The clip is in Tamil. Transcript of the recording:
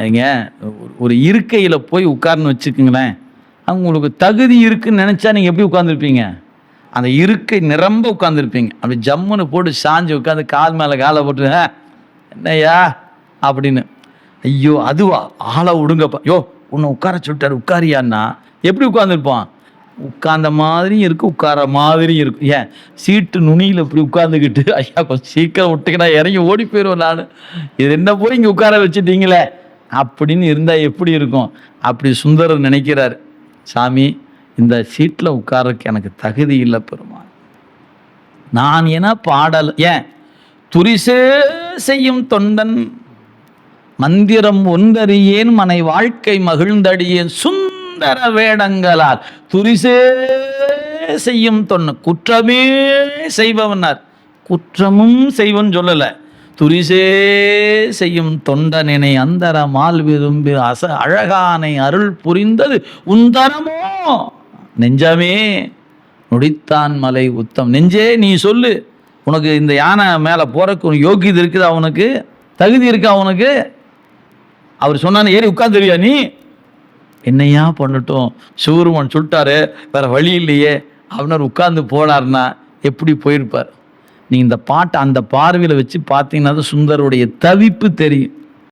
ஏங்க ஒரு- ஒரு இருக்கையில் போய் உட்கார்னு வச்சுக்கோங்களேன். உங்களுக்கு தகுதி இருக்குன்னு நினச்சா நீங்கள் எப்படி உட்காந்துருப்பீங்க அந்த இருக்கை நிரம்ப உட்காந்துருப்பீங்க அப்படி ஜம்முன்னு போட்டு சாஞ்சு உட்காந்து கால் மேலே காலை போட்டு என்னையா என்னய்யா? அப்படின்னு. ஐயோ அதுவா? ஆளை விடுங்கப்பா. யோ உன்னை உட்கார சொல்லிட்டாரு உட்காரியான்னா எப்படி உட்காந்துருப்பான் உட்கார்ந்த மாதிரியும் இருக்கு உட்கார மாதிரியும் இருக்கும் ஏன் சீட்டு நுனியில் இப்படி உட்காந்துக்கிட்டு ஐயா கொஞ்சம் சீக்கிரம் விட்டுக்கினா இறங்கி ஓடி போயிடுவேன் நான். இது என்ன போய் இங்கே உட்கார வச்சுட்டீங்களே? அப்படின்னு இருந்தால் எப்படி இருக்கும்? அப்படி சுந்தரர் நினைக்கிறார் சாமி இந்த சீட்டில் உட்காரக்கு எனக்கு தகுதி இல்லை பெருமாள். நான் என பாடல் ஏன்? துரிசே செய்யும் தொண்டன் மந்திரம் ஒன்றறியேன் மனை வாழ்க்கை மகிழ்ந்தடியேன் சுந்தர வேடங்களால். துரிசே செய்யும் தொண்டன் குற்றமே செய்பவனார். குற்றமும் செய்வன் சொல்லலை. துரிசே செய்யும் தொண்டனினை அந்தரமால் விரும்பி அச அழகானை அருள் புரிந்தது உந்தரமோ நெஞ்சமே நொடித்தான் மலை உத்தம். நெஞ்சே நீ சொல்லு. உனக்கு இந்த யானை மேலே போகிறக்கு யோகியது இருக்குது அவனுக்கு தகுதி இருக்கா உனக்கு? அவர் சொன்னானே ஏறி உட்காந்துருவியா நீ? என்னையா பண்ணட்டும். சூருமன் சுட்டாரு வேற வழி இல்லையே. அவனர் உட்கார்ந்து போனார்னா எப்படி போயிருப்பார்? நீ இந்த பாட்டை அந்த பார்வையில் வச்சு பார்த்தீங்கன்னா சுந்தருடைய தவிப்பு தெரியும்.